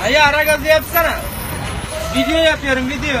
Hayır ara gazı yapsana. Video yapıyorum video.